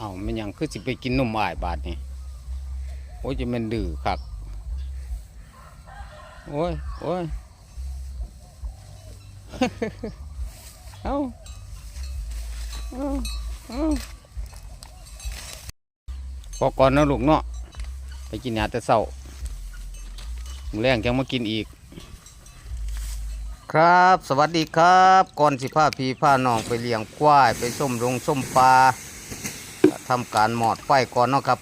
อามันยังคือสิไปกินนมอ้ายบาดนี่โอ้ยจะมันดื้อคักโอ้ยโอ้ยเอ้าเอ้าเอ้าพอก่อนเนาะลูกเนาะไปกินยาแต่เช้ามื้อแรงจังมากินอีก ครับ สวัสดีครับ ก่อนสิพาพี่พาน้องไปเลี้ยงควาย ไปส้มลงส้มปลา ทำการหมอดไฟก่อนเนาะครับ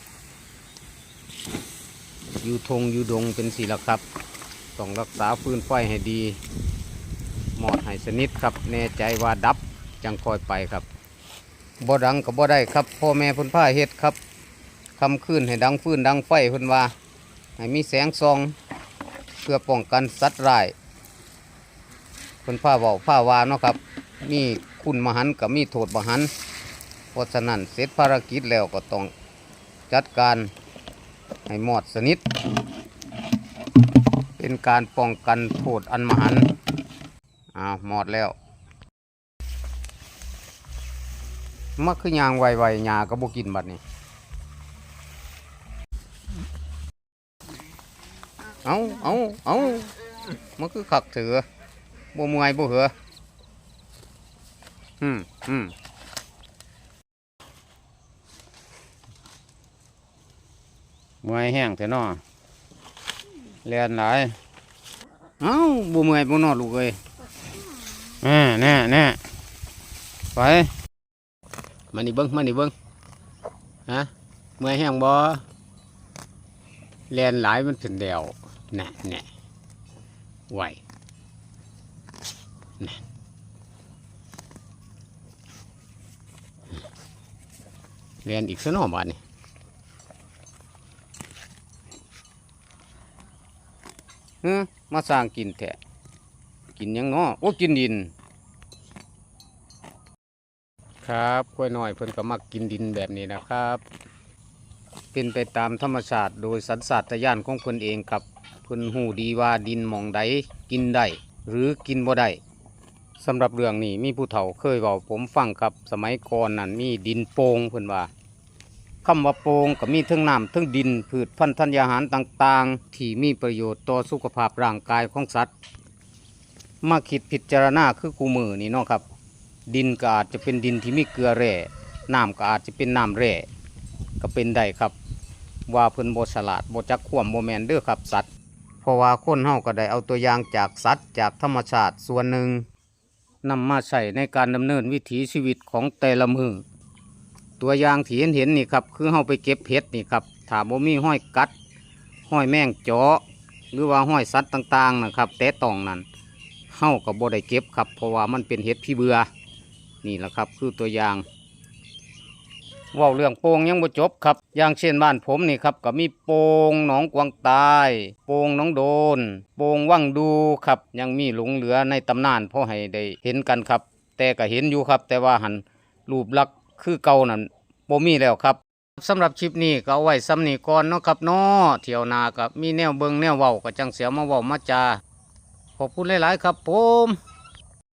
อยู่ทงอยู่ดงเป็นสีละครับต้องรักษาฟืนไฟให้ดีหมอดให้สนิทครับ แน่ใจว่าดับจังคอยไปครับบ่ดังกับบ่ได้ครับพ่อแม่พุ่นผ้าเฮ็ดครับคำคืนให้ดังฟืนดังไฟพุ่นว่า ให้มีแสงส่อง เพื่อป้องกันสัตว์ร้ายพิ่นผ้าเว้าผ้าวาเนาะครับ มีคุณมหันกับมีโทษมหัน เพราะฉะนั้นเสร็จภารกิจแล้วก็ต้องจัดการให้หมอดสนิท เป็นการป้องกันโทษอันมหันอ้าวหมอดแล้วมักคือยางไวๆหญ้าก็บกินบัดนี้เอาเอาเอามันคือขักเถือบ่มื่อยบ่เหรออืมอืม มื่อยแห้งเถอะนาะเลียนหลายเอ้าบ่เมื่อยบ่นอลูกเอ้ยแน่แน่แน่ไปมานี่เบิ่งมานี่เบิ่งฮะเมื่อยแห้งบ่เลียนหลายมันถึงเดียวแน่แน่ไหวเรียนอีกสักหน่อบาทนี่ เฮ้มาสร้างกินแทะกินยังเนาะโอ้กินดิน ครับกล้วยน้อยเพิ่นก็มักกินดินแบบนี้นะครับ เป็นไปตามธรรมชาติโดยสัญชาตญาณของเพิ่นเองครับเพิ่นหูดีว่าดินมองใดกินได้หรือกินบ่ได้สำหรับเรื่องนี้มีผู้เฒ่าเคยบอกผมฟังครับสมัยก่อนนั้นมีดินโป่งเพิ่นว่า คำว่าโปงก็มีทั้งน้ำทั้งดิน พืชพันธุ์ธัญญาหารต่างๆ ที่มีประโยชน์ต่อสุขภาพร่างกายของสัตว์ มาคิดพิจารณาคือกูมือนี่เนาะครับ ดินก็อาจจะเป็นดินที่มีเกลือแร่น้ำก็อาจจะเป็นน้ำแร่ก็เป็นได้ครับ ว่าเพิ่นบ่ฉลาดบ่จักความบ่แมนเด้อครับสัตว์เพราะว่าคนเฮาก็ได้เอาตัวอย่างจากสัตว์จากธรรมชาติส่วนหนึ่งนำมาใช้ในการดำเนินวิถีชีวิตของแต่ละมือ ตัวอย่างที่เห็นเห็นนี่ครับคือเฮาไปเก็บเห็ดนี่ครับถ้าบ่มีห้อยกัดห้อยแมงเจาะหรือว่าห้อยสัตว์ต่างๆนะครับแต่ตองนั้นเฮาก็บ่ได้เก็บครับ เพราะว่ามันเป็นเห็ดพี่เบือนี่แหละครับ คือตัวอย่างว่าเรื่องโป่งยังบ่จบครับ อย่างเช่นบ้านผมนี่ครับก็มีโป่งหนองกวางตายโป่งหนองโดน โป่งว่างดูครับ ยังมีหลงเหลือในตำนานพอให้ได้เห็นกันครับ แต่ก็เห็นอยู่ครับ แต่ว่าหันรูปลักษณ คือเก่านั่นบ่มีแล้วครับสำหรับคลิปนี้ก็เอาไว้ซ้ำนี่ก่อนเนาะครับเนาะเที่ยวนากับมีแนวเบิงแนวเว้าก็จังเสียมาเว้ามาจาขอบคุณหลายๆครับผม